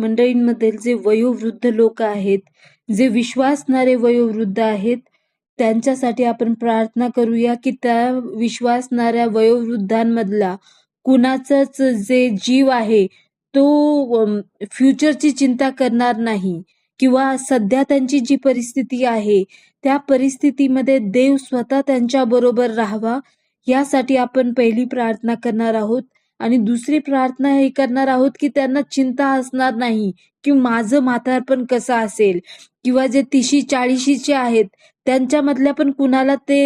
मंडळींमधील जे वयोवृद्ध लोक आहेत जे विश्वासणारे वयोवृद्ध आहेत त्यांच्यासाठी आपण प्रार्थना करूया की त्या विश्वासणाऱ्या वयोवृद्धांमधला कुणाचाच जे जीव आहे तो फ्युचरची चिंता करणार नाही किंवा सध्या त्यांची जी परिस्थिती आहे त्या परिस्थितीमध्ये देव स्वतः त्यांच्या बरोबर राहावा यासाठी आपण पहिली प्रार्थना करणार आहोत. आणि दुसरी प्रार्थना हे करणार आहोत की त्यांना चिंता असणार नाही की माझं म्हातारपण कसं असेल? किंवा जे तिशी चाळीशीचे आहेत त्यांच्यामधल्या पण कुणाला ते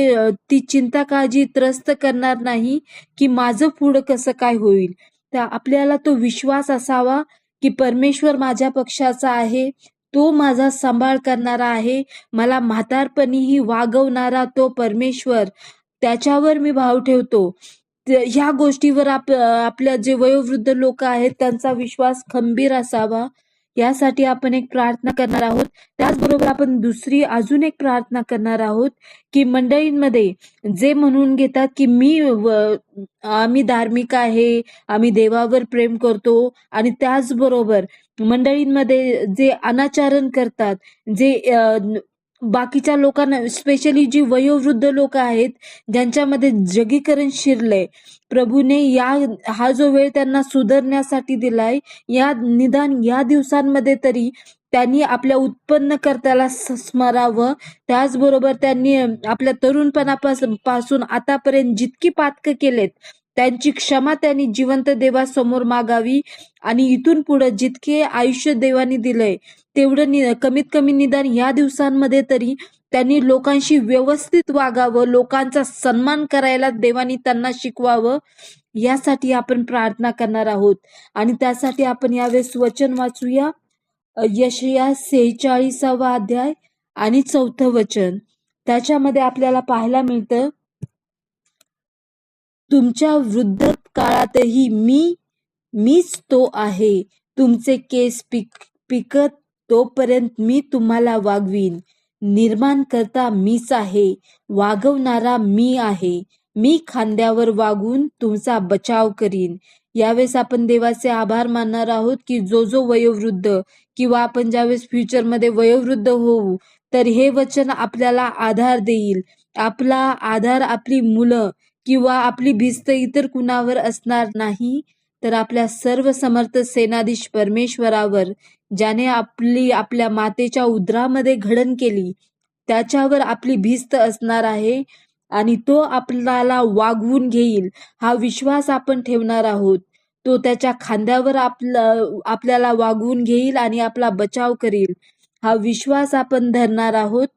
ती चिंता काळजी त्रस्त करणार नाही की माझं पुढं कसं काय होईल? त्या आपल्याला तो विश्वास असावा की परमेश्वर माझ्या पक्षाचा आहे तो माझा सांभाळ करणारा आहे मला म्हातारपणीही वागवणारा तो परमेश्वर त्याच्यावर मी भाव ठेवतो. ह्या गोष्टीवर आप आपल्या जे वयोवृद्ध लोक आहेत त्यांचा विश्वास खंबीर असावा. यासाठी आपण एक प्रार्थना करणार आहोत. त्याचबरोबर आपण दुसरी अजून एक प्रार्थना करणार आहोत की मंडळींमध्ये जे म्हणून घेतात की मी आम्ही धार्मिक आहे आम्ही देवावर प्रेम करतो आणि त्याचबरोबर मंडळींमध्ये जे अनाचारण करतात जे बाकीच्या लोकांना स्पेशली जी वयोवृद्ध लोक आहेत ज्यांच्यामध्ये जगीकरण शिरलंय. प्रभूने या हा जो वेळ त्यांना सुधारण्यासाठी दिलाय या निदान या दिवसांमध्ये तरी त्यांनी आपल्या उत्पन्नकर्त्याला स- स्मरावं. त्याचबरोबर त्यांनी आपल्या तरुणपणापासून पासून आतापर्यंत जितकी पातकं केलेत त्यांची क्षमा त्यांनी जिवंत देवासमोर मागावी आणि इथून पुढे जितके आयुष्य देवाने दिलंय तेवढं कमीत कमी निदान या दिवसांमध्ये तरी त्यांनी लोकांशी व्यवस्थित वागावं लोकांचा सन्मान करायला देवानी त्यांना शिकवावं यासाठी आपण प्रार्थना करणार आहोत. आणि त्यासाठी आपण यावेळेस वचन वाचूया. यशया सेहेचाळीसावा अध्याय आणि चौथं वचन. त्याच्यामध्ये आपल्याला पाहायला मिळतं तुमच्या वृद्ध काळातही मी मीच तो आहे. तुमचे केस पिक पिकत तोपर्यंत मी तुम्हाला वागवीन. निर्माण करता मीच आहे. वागवणारा मी आहे. मी खांद्यावर वागून तुमचा बचाव करीन. यावेळेस आपण देवाचे आभार मानणार आहोत की जो जो वयोवृद्ध किंवा आपण ज्यावेळेस फ्युचरमध्ये वयोवृद्ध होऊ तर हे वचन आपल्याला आधार देईल. आपला आधार आपली मुलं किंवा आपली भिस्त इतर कुणावर असणार नाही तर आपल्या सर्व समर्थ सेनाधीश परमेश्वरावर ज्याने आपली आपल्या मातेच्या उदरामध्ये घडण केली त्याच्यावर आपली भिस्त असणार आहे आणि तो आपल्याला वागवून घेईल हा विश्वास आपण ठेवणार आहोत. तो त्याच्या खांद्यावर आपला आपल्याला वागवून घेईल आणि आपला बचाव करील. हा विश्वास आपण धरणार आहोत.